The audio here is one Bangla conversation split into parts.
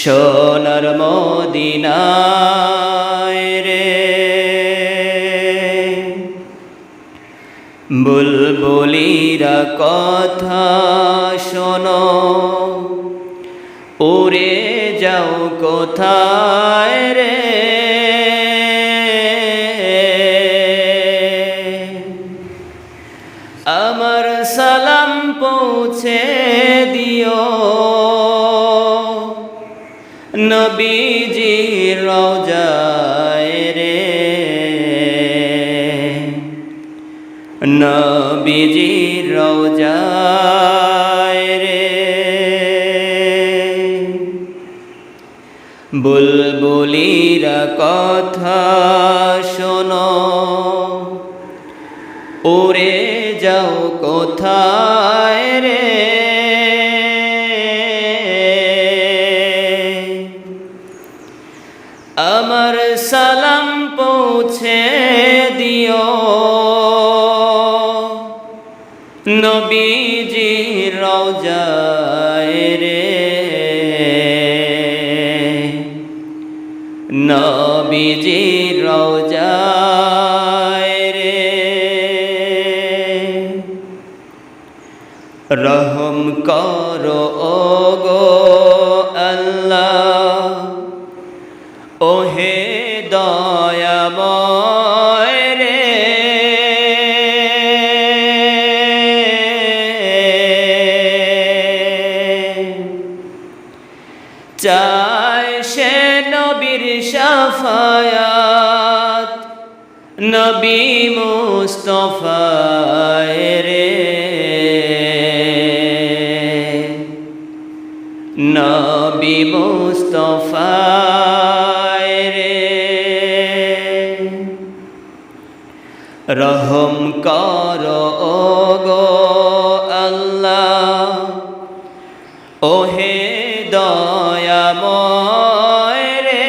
সোনার মদিনায় রে। বুলবুলিরা কথা শোনো উড়ে যাও কোথায় রে? আমার সালাম পৌঁছে দিও। নবীজি রোজায় রে। নবীজি রোজায় রে। বুলবুলিরা কথা শোনো। উড়ে যাও কোথায় দিও। নবীজি রোজায় রে। নবীজি রোজায় রে। রহম করো ও গো চায় সে নবীর সাফায়াত। নবী মুস্তফায় রে নবী মুস্তফায় রে রহম কর ও গো আল্লাহ। ওহে রে।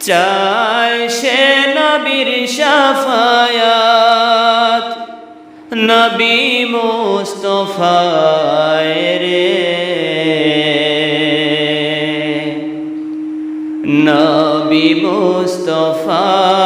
চায় সে নবীর সাফায়াত নবী মুস্তফায় রে। নবী মুস্তফায়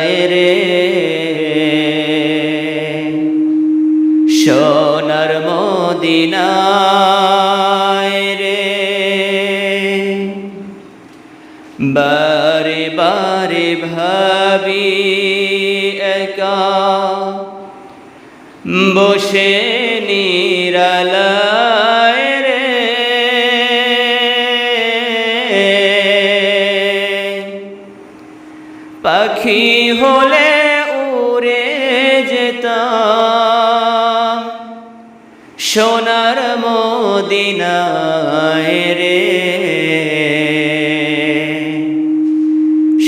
বারে বারে ভাবি একা। বসে নিরালায় রে। পাখি হলে উড়ে যেত সোনার মদিনায় রে।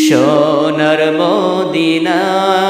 সোনার মদিনায়